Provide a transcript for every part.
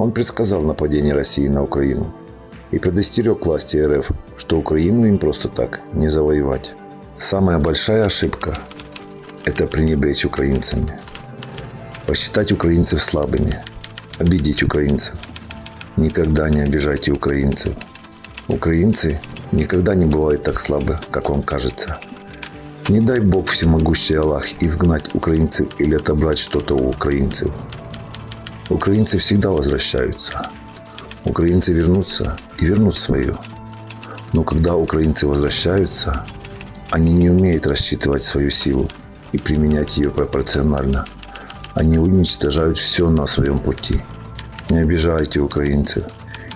Он предсказал нападение России на Украину и предостерег власти РФ, что Украину им просто так не завоевать. Самая большая ошибка – это пренебречь украинцами. Посчитать украинцев слабыми, обидеть украинцев. Никогда не обижайте украинцев. Украинцы никогда не бывают так слабы, как вам кажется. Не дай Бог всемогущий Аллах изгнать украинцев или отобрать что-то у украинцев. Украинцы всегда возвращаются. Украинцы вернутся и вернут свое. Но когда украинцы возвращаются, они не умеют рассчитывать свою силу и применять ее пропорционально. Они уничтожают все на своем пути. Не обижайте украинцев,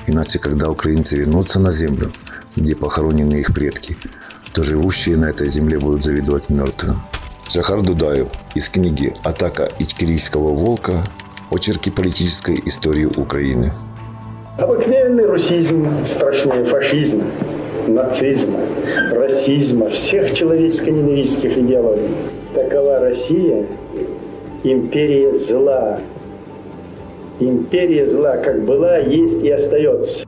иначе когда украинцы вернутся на землю, где похоронены их предки, то живущие на этой земле будут завидовать мертвым. Шахар Дудаев из книги «Атака ичкерийского волка. Очерки политической истории Украины». Обыкновенный русизм страшнее фашизма, нацизма, расизма, всех человеческо-ненавистских идеологий. Такова Россия, империя зла. Империя зла как была, есть и остается.